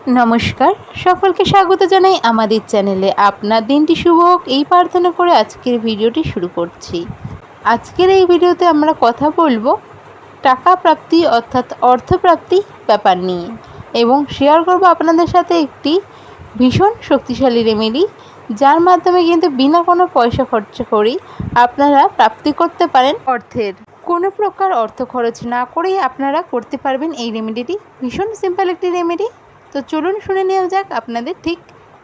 নমস্কার, সকলকে স্বাগত জানাই আমাদের চ্যানেলে। আপনার দিনটি শুভ হোক, এই প্রার্থনা করে আজকের ভিডিওটি শুরু করছি। আজকের এই ভিডিওতে আমরা কথা বলব টাকা প্রাপ্তি অর্থাৎ অর্থপ্রাপ্তি ব্যাপার নিয়ে এবং শেয়ার করব আপনাদের সাথে একটি ভীষণ শক্তিশালী রেমেডি যার মাধ্যমে কিন্তু বিনা কোনো পয়সা খরচা করেই আপনারা প্রাপ্তি করতে পারেন অর্থের। কোনো প্রকার অর্থ খরচ না করেই আপনারা করতে পারবেন এই রেমেডিটি ভীষণ সিম্পল একটি রেমেডি তো চলুন শুনে নেওয়া যাক আপনাদের ঠিক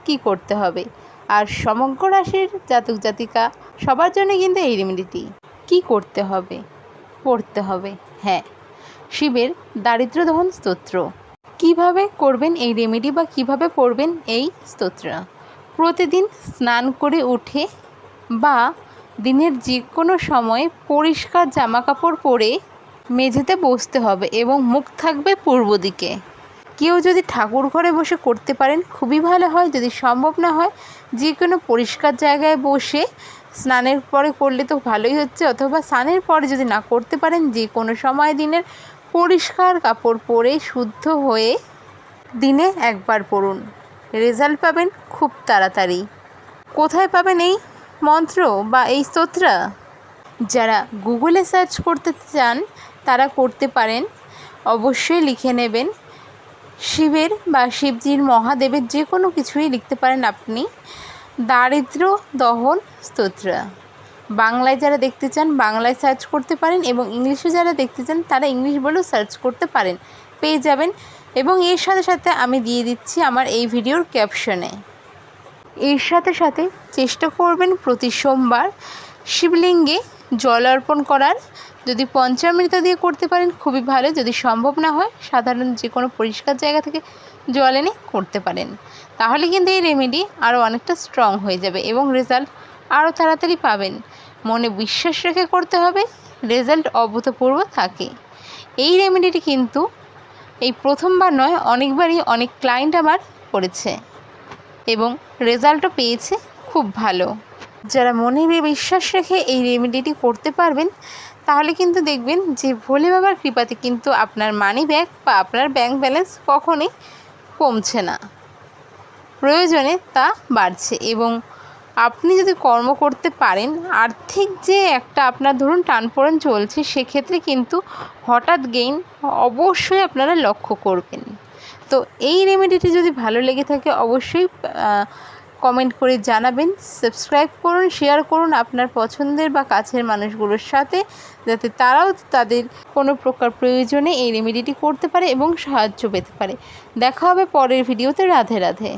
কি করতে হবে। আর সমগ্র রাশির জাতক জাতিকা সবার জন্য কিন্তু এই রেমেডিটি কি করতে হবে? পড়তে হবে। হ্যাঁ শিবের দারিদ্র দহন স্তোত্র। কীভাবে করবেন এই রেমেডি বা কীভাবে পড়বেন এই স্তোত্র? প্রতিদিন স্নান করে উঠে বা দিনের যে কোনো সময় পরিষ্কার জামাকাপড় পরে মেঝেতে বসতে হবে এবং মুখ থাকবে পূর্ব দিকে। কেউ যদি ঠাকুর ঘরে বসে করতে পারেন, খুবই ভালো হয়। যদি সম্ভব না হয় যে কোনো পরিষ্কার জায়গায় বসে স্নানের পরে করলে তো ভালোই হচ্ছে, অথবা স্নানের পরে যদি না করতে পারেন যে কোনো সময় দিনের পরিষ্কার কাপড় পরে শুদ্ধ হয়ে দিনে একবার পড়ুন। রেজাল্ট পাবেন খুব তাড়াতাড়ি। কোথায় পাবেন এই মন্ত্র বা এই স্তোত্র? যারা গুগলে সার্চ করতে চান, তারা করতে পারেন। অবশ্যই লিখে নেবেন। শিবের বা শিবজির মহাদেবের যে কোনো কিছুই লিখতে পারেন আপনি। দারিদ্র, দহন, স্তোত্র। বাংলায় যারা দেখতে চান, বাংলায় সার্চ করতে পারেন এবং ইংলিশে যারা দেখতে চান, তারা ইংলিশ বলেও সার্চ করতে পারেন। পেয়ে যাবেন এবং এর সাথে সাথে আমি দিয়ে দিচ্ছি আমার এই ভিডিওর ক্যাপশনে। এর সাথে সাথে চেষ্টা করবেন প্রতি সোমবার শিবলিঙ্গে জল অর্পণ করার, যদি পঞ্চামৃত দিয়ে করতে পারেন, খুবই ভালো। যদি সম্ভব না হয়, সাধারণ যে কোনো পরিষ্কার জায়গা থেকে জল এনে করতে পারেন। তাহলে কিন্তু এই রেমেডি আরও অনেকটা স্ট্রং হয়ে যাবে এবং রেজাল্ট আরও তাড়াতাড়ি পাবেন। মনে বিশ্বাস রেখে করতে হবে রেজাল্ট অভূতপূর্ব থাকে। এই রেমেডিটি কিন্তু এই প্রথমবার নয়, অনেকবারই অনেক ক্লায়েন্ট আমার করেছে এবং রেজাল্টও পেয়েছে খুব ভালো। যারা মনে বিশ্বাস রেখে এই রেমেডিটি করতে পারবেন, তাহলে কিন্তু দেখবেন যে ভোলে বাবার কৃপাতে কিন্তু আপনার মানি ব্যাগ বা আপনার ব্যাংক ব্যালেন্স কখনোই কমছে না। প্রয়োজনে তা বাড়ছে এবং আপনি যদি কর্ম করতে পারেন, আর্থিক যে একটা আপনার ধরুন টানপোড়েন চলছে, সেক্ষেত্রে কিন্তু হঠাৎ গেইন অবশ্যই আপনারা লক্ষ্য করবেন। তো এই রেমেডিটি যদি ভালো লেগে থাকে, অবশ্যই কমেন্ট করে জানাবেন, সাবস্ক্রাইব করুন শেয়ার করুন আপনার পছন্দের বা কাছের মানুষগুলোর সাথে, যাতে তারাও তাদের কোনো প্রকার প্রয়োজনে এই রেমেডিটি করতে পারে এবং সাহায্য পেতে পারে। দেখা হবে পরের ভিডিওতে রাধে রাধে।